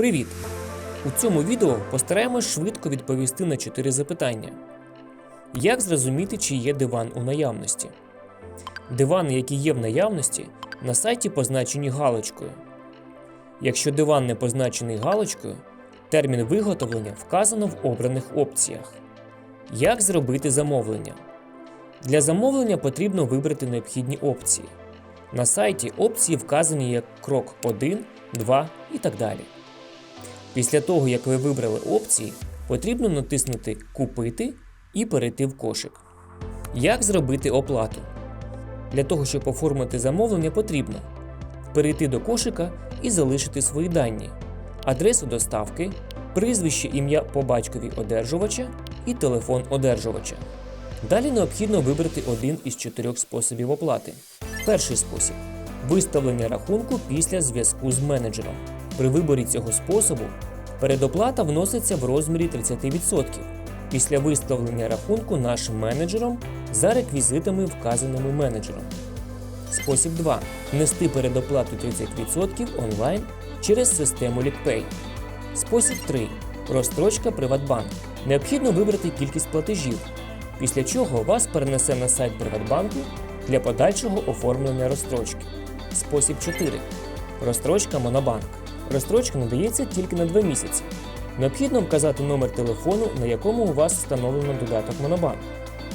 Привіт! У цьому відео постараємось швидко відповісти на 4 запитання. Як зрозуміти, чи є диван у наявності? Дивани, які є в наявності, на сайті позначені галочкою. Якщо диван не позначений галочкою, термін виготовлення вказано в обраних опціях. Як зробити замовлення? Для замовлення потрібно вибрати необхідні опції. На сайті опції вказані як крок 1, 2 і так далі. Після того, як ви вибрали опції, потрібно натиснути Купити і перейти в кошик. Як зробити оплату? Для того, щоб оформити замовлення, потрібно перейти до кошика і залишити свої дані, адресу доставки, прізвище ім'я по батькові одержувача і телефон одержувача. Далі необхідно вибрати один із чотирьох способів оплати. Перший спосіб виставлення рахунку після зв'язку з менеджером. При виборі цього способу передоплата вноситься в розмірі 30% після виставлення рахунку нашим менеджером за реквізитами, вказаними менеджером. Спосіб 2. Внести передоплату 30% онлайн через систему LickPay. Спосіб 3. Розстрочка Приватбанк. Необхідно вибрати кількість платежів, після чого вас перенесе на сайт Приватбанку для подальшого оформлення розстрочки. Спосіб 4. Розстрочка Монобанк. Розстрочка надається тільки на 2 місяці. Необхідно вказати номер телефону, на якому у вас встановлено додаток Монобанк.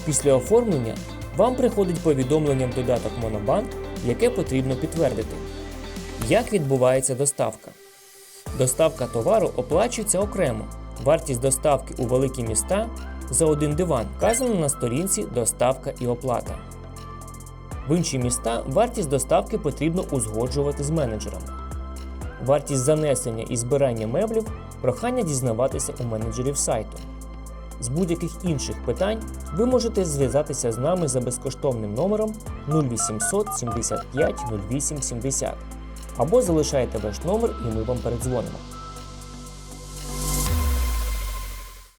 Після оформлення вам приходить повідомлення в додаток Монобанк, яке потрібно підтвердити. Як відбувається доставка? Доставка товару оплачується окремо. Вартість доставки у великі міста за один диван вказана на сторінці Доставка і оплата. В інші міста вартість доставки потрібно узгоджувати з менеджерами. Вартість занесення і збирання меблів прохання дізнаватися у менеджерів сайту. З будь-яких інших питань ви можете зв'язатися з нами за безкоштовним номером 0800 75 08 70 або залишайте ваш номер і ми вам передзвонимо.